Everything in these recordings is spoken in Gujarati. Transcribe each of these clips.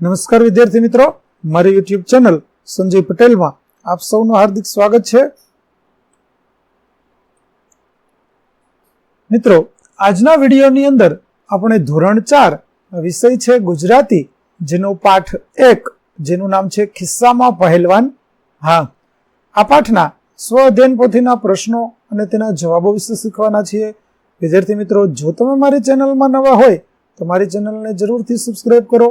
નમસ્કાર વિદ્યાર્થી મિત્રો. મારી યુટ્યુબ ચેનલ સંજય પટેલમાં આપ સૌનું હાર્દિક સ્વાગત છે. મિત્રો, આજના વિડીયોની અંદર આપણે ધોરણ ચાર વિષય છે ગુજરાતી, જેનો પાઠ એક, જેનું નામ છે ખિસ્સામાં પહેલવાન. હા, આ પાઠના સ્વ અધ્યયન પોથીના પ્રશ્નો અને તેના જવાબો વિશે શીખવાના છીએ. વિદ્યાર્થી મિત્રો, જો તમે મારી ચેનલમાં નવા હોય તો મારી ચેનલને જરૂરથી સબસ્ક્રાઈબ કરો.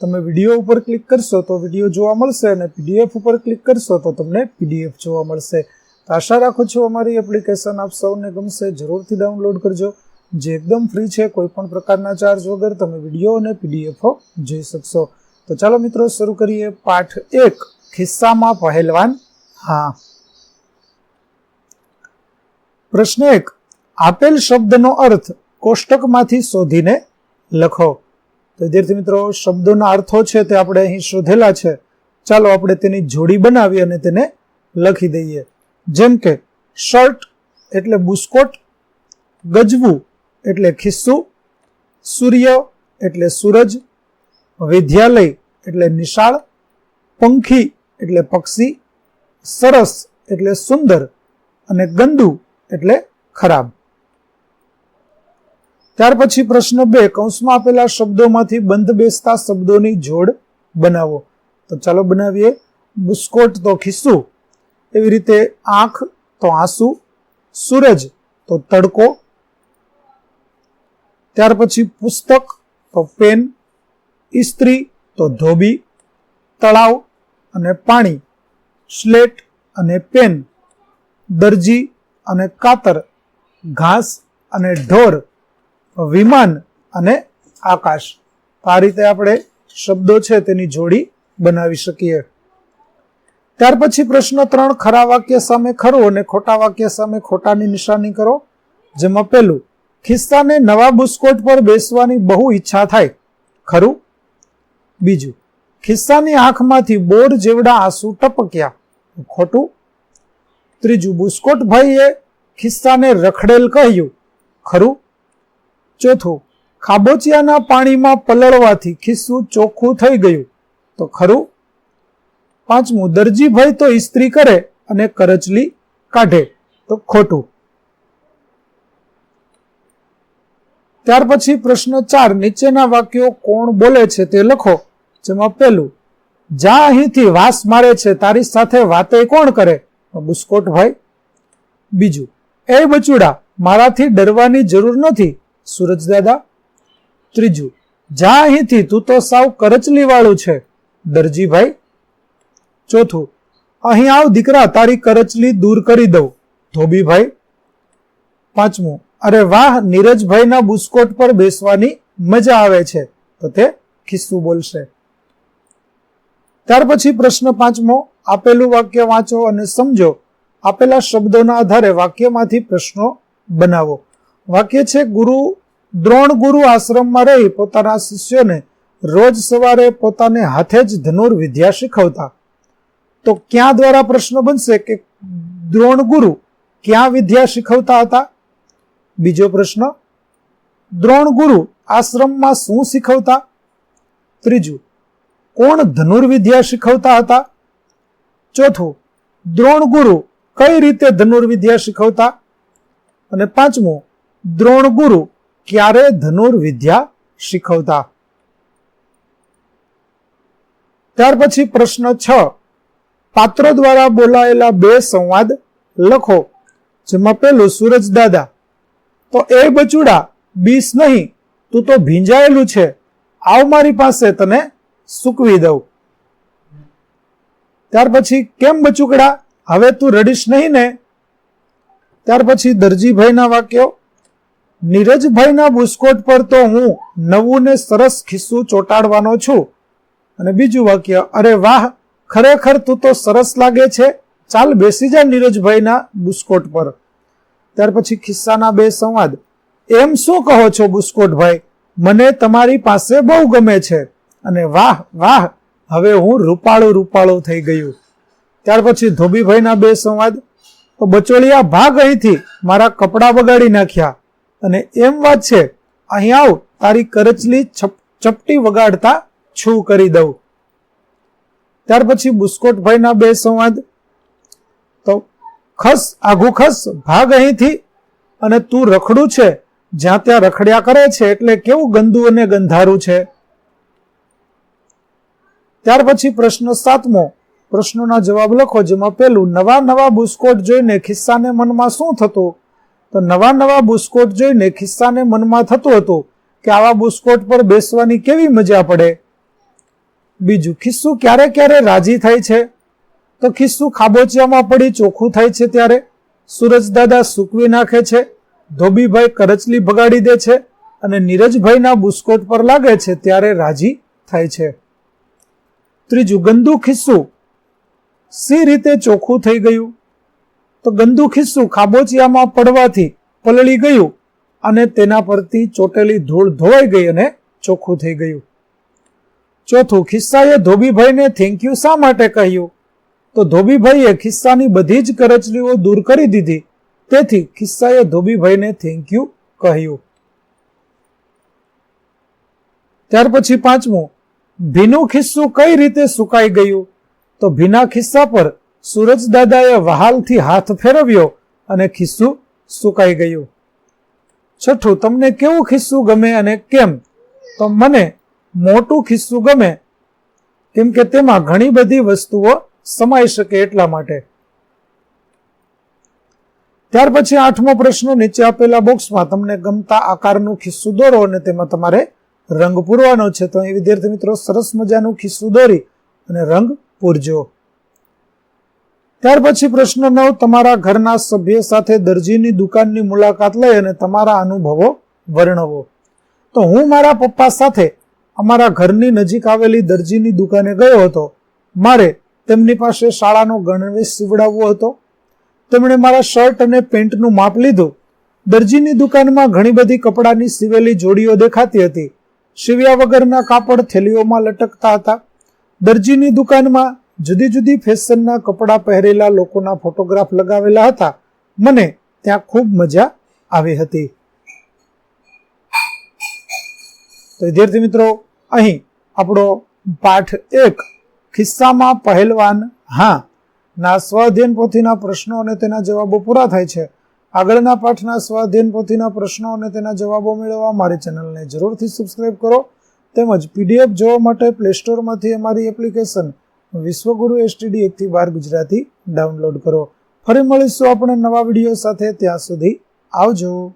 તમે વીડિયો ઉપર ક્લિક કરશો તો વીડિયો જોવા મળશે અને પીડીએફ ઉપર ક્લિક કરશો તો તમને પીડીએફ જોવા મળશે. તો આશા રાખું છું અમારી એપ્લિકેશન આપ સૌને ગમશે. જરૂરથી ડાઉનલોડ કરજો. જે એકદમ ફ્રી છે કોઈ પણ પ્રકારના ચાર્જ વગર તમે વીડિયો અને પીડીએફો જોઈ શકશો. તો ચાલો મિત્રો, શરૂ કરીએ પાઠ એક, ખિસ્સામાં પહેલવાન. હા. પ્રશ્ન એક, આપેલ શબ્દનો અર્થ કોષ્ટકમાંથી શોધીને લખો. તો વિદ્યાર્થી મિત્રો, શબ્દોના અર્થો છે તે આપણે અહીં શોધેલા છે. ચાલો આપણે તેની જોડી બનાવી અને તેને લખી દઈએ. જેમ કે, શર્ટ એટલે બુસ્કોટ, ગજવું એટલે ખિસ્સું, સૂર્ય એટલે સૂરજ, વિદ્યાલય એટલે નિશાળ, પંખી એટલે પક્ષી, સરસ એટલે સુંદર અને ગંદુ એટલે ખરાબ. ત્યાર પછી પ્રશ્ન બે, કૌંસમાં આપેલા શબ્દોમાંથી બંધ બેસતા શબ્દોની જોડ બનાવો. તો ચાલો બનાવીએ. બુસ્કોટ તો ખિસ્સું. એવી રીતે આંખ તો આંસુ, સૂરજ તો તડકો. ત્યાર પછી પુસ્તક તો પેન, ઇસ્ત્રી તો ધોબી, તળાવ અને પાણી, સ્લેટ અને પેન, દરજી અને કાતર, ઘાસ અને ઢોર વિમાન અને આકાશ. આ રીતે આપણે શબ્દો છે તેની જોડી બનાવી શકીએ. ત્યાર પછી પ્રશ્ન ત્રણ, ખરા વાક્ય સામે ખરું અને ખોટા વાક્ય સામે ખોટાની નિશાની કરો, જેમાં પેલું ખિસ્સાને નવા બુસ્કોટ પર બેસવાની બહુ ઈચ્છા થાય. ખરું? બીજું, ખિસ્સાની આંખમાંથી બોર જેવડા આંસુ ટપક્યા. ખોટું? ત્રીજું, બુસ્કોટ ભાઈએ ખિસ્સાને રખડેલ કહ્યું. ખરું? ચોથું, ખાબોચિયાના પાણીમાં પલળવાથી ખિસ્સું ચોખ્ખું થઈ ગયું. તો ખરું? પાંચમું, દરજીભાઈ તો ઇસ્ત્રી કરે અને કરચલી કાઢે. તો ખોટું. ત્યાર પછી પ્રશ્ન ચાર, નીચેના વાક્યો કોણ બોલે છે તે લખો. જેમાં પેલું જા અહીંથી વાસ મારે છે તારી સાથે વાતે કોણ કરે? બુસ્કોટ ભાઈ બીજું, એ બચુડા, મારાથી ડરવાની જરૂર નથી. સુરજ દાદા, ત્રીજું જા અહીંથી તું તો સાવ કરચલી વાળું છે, દરજીભાઈ. ચોથું, અહીં આવ દીકરા, તારી કરચલી દૂર કરી દઉં, ધોબીભાઈ. પાંચમું, અરે વાહ, નીરજભાઈના બુસ્કોટ પર બેસવાની મજા આવે છે, તો તે ખિસ્સું બોલશે. ત્યાર પછી પ્રશ્ન પાંચમો, આપેલું વાક્ય વાંચો અને સમજો. આપેલા શબ્દોના આધારે વાક્યમાંથી પ્રશ્નો બનાવો. વાક્ય છે, ગુરુ દ્રોણ ગુરુ આશ્રમમાં રહી પોતાના શિષ્યોને રોજ સવારે પોતાને હાથે જ ધનુર વિદ્યા શીખવતા. તો ક્યાં દ્વારા પ્રશ્ન બનશે કે દ્રોણ ગુરુ ક્યાં વિદ્યા શીખવતા હતા? બીજો પ્રશ્ન, દ્રોણ ગુરુ આશ્રમમાં શું શીખવતા? ત્રીજું, કોણ ધનુર્વિદ્યા શીખવતા હતા? ચોથું, દ્રોણ ગુરુ કઈ રીતે ધનુર્વિદ્યા શીખવતા? અને પાંચમું દ્રોણ ગુરુ ક્યારે ધનુર્વિદ્યા શીખવતા? ત્યાર પછી પ્રશ્ન છ. પાત્રો દ્વારા બોલાયેલા બે સંવાદ લખો, જેમાં પેલું સૂરજ દાદા. તો એ બચુડા, બીસ નહીં, તું તો ભીંજાયેલું છે. આવ મારી પાસે, તને સૂકવી દઉં. ત્યાર પછી, કેમ બચુકડા? હવે તું રડીશ નહીં ને? ત્યાર પછી દરજીભાઈના વાક્યો નીરજભાઈના બુસ્કોટ પર તો હું નવું ને સરસ ખિસ્સું ચોટાડવાનો છું. અને બીજું વાક્ય, અરે વાહ, ખરેખર તું તો સરસ લાગે છે. ચાલ બેસી જા નીરજભાઈના બુસ્કોટ પર. ત્યાર પછી ખિસ્સાના બે સંવાદ. એમ શું કહો છો બુસ્કોટભાઈ? મને તમારી પાસે બહુ ગમે છે. અને, વાહ વાહ, હવે હું રૂપાળું રૂપાળું થઈ ગયું. ત્યાર પછી ધોબીભાઈના બે સંવાદ. તો બચોલિયા ભાગ અહીંથી મારા કપડાં બગાડી નાખ્યા. અને એમ વાત છે, અહીં આવ, તારી કરચલી ચપટી વગાડતા છું કરી દઉં. ત્યાર પછી બુસ્કોટભાઈના બે સંવાદ. તો, ખસ આઘું ખસ, ભાગ અહીંથી. અને, તું રખડું છે, જ્યાં ત્યાં રખડ્યા કરે છે, એટલે કેવું ગંદુ અને ગંધારું છે? ત્યાર પછી પ્રશ્ન સાતમો. પ્રશ્નોના જવાબ લખો, જેમાં પેલું નવા નવા બુસ્કોટ જોઈને ખિસ્સાને મનમાં શું થતું? તો નવા નવા બુસ્કોટ જોઈને ખિસ્સાને મનમાં થતું હતું કે આવા બુસ્કોટ પર બેસવાની કેવી મજા પડે? બીજું, ખિસ્સું ક્યારે ક્યારે રાજી થાય છે? તો ખિસ્સું ખાબોચિયામાં પડી ચોખ્ખું થાય છે ત્યારે? સુરજદાદા સૂકવી નાખે છે, ધોબીભાઈ કરચલી ભગાડી દે છે અને નીરજભાઈના બુસ્કોટ પર લાગે છે ત્યારે રાજી થાય છે. ત્રીજું, ગંદુ ખિસ્સું. સી રીતે ચોખ્ખું થઈ ગયું? તો ગંદુ ખિસ્સું ખાબોચિયામાં પડવાથી પલળી ગયું અને તેના પરથી ચોટેલી ધૂળ ધોવાઈ ગઈ અને ચોખ્ખું થઈ ગયું. ચોથું, ખિસ્સાએ ધોબીભાઈને થેન્ક યુ શા માટે કહ્યું? તો ધોબીભાઈએ ખિસ્સાની બધી જ કરચલીઓ દૂર કરી દીધી. તેથી ખિસ્સાએ ધોબીભાઈને થેન્ક યુ કહ્યું. ત્યાર પછી પાંચમું, ભીનું ખિસ્સું કઈ રીતે સુકાઈ ગયું? તો ભીના ખિસ્સા પર સૂરજ દાદાએ વહાલથી હાથ ફેરવ્યો અને ખિસ્સું સુકાઈ ગયું. છઠ્ઠું, તમને કેવું ખિસ્સું ગમે અને કેમ? તો મને મોટું ખિસ્સું ગમે, કેમ કે તેમાં ઘણી બધી વસ્તુઓ સમાઈ શકે એટલા માટે. ત્યાર પછી આઠમો પ્રશ્ન નીચે આપેલા બોક્સમાં, તમને ગમતા આકારનું ખિસ્સું દોરો અને તેમાં તમારે રંગ પૂરવાનો છે. તો એ વિદ્યાર્થી મિત્રો, સરસ મજાનું ખિસ્સું દોરી અને રંગ પૂરજો. ત્યાર પછી પ્રશ્ન નવ, તમારા ઘરના સભ્ય સાથે દરજીની દુકાનની મુલાકાત લઈ અને તમારા અનુભવો વર્ણવો. તો હું મારા પપ્પા સાથે અમારા ઘરની નજીક આવેલી દરજીની દુકાને ગયો હતો. મારે તેમની પાસે શાળાનો ગણવેશ સીવડાવવો હતો. તેમણે મારા શર્ટ અને પેન્ટનું માપ લીધું. દરજીની દુકાનમાં ઘણી બધી કપડાની સીવેલી જોડીઓ દેખાતી હતી. સીવ્યા વગરના કાપડ થેલીઓમાં લટકતા હતા. દરજીની દુકાનમાં જુદી જુદી ફેશનના કપડાં પહેરેલા લોકોના ફોટોગ્રાફ લગાવેલા હતા. મને ત્યાં ખૂબ મજા આવી હતી. તો વિદ્યાર્થી મિત્રો, અહીં આપણો પાઠ એક. ખિસ્સામાં પહેલવાન, હા, ના સ્વાધ્યન પોથીના પ્રશ્નો અને તેના જવાબો પૂરા થાય છે. આગળના પાઠના સ્વાધ્યન પોથીના પ્રશ્નો અને તેના જવાબો મેળવવા મારી ચેનલને જરૂરથી સબસ્ક્રાઇબ કરો. તેમજ પીડીએફ જોવા માટે પ્લે સ્ટોરમાંથી અમારી એપ્લિકેશન વિશ્વગુરુ એસટીડી એકથી બાર ગુજરાતી ડાઉનલોડ કરો. ફરી મળીશું આપણે નવા વીડિયો સાથે. ત્યાં સુધી આવજો.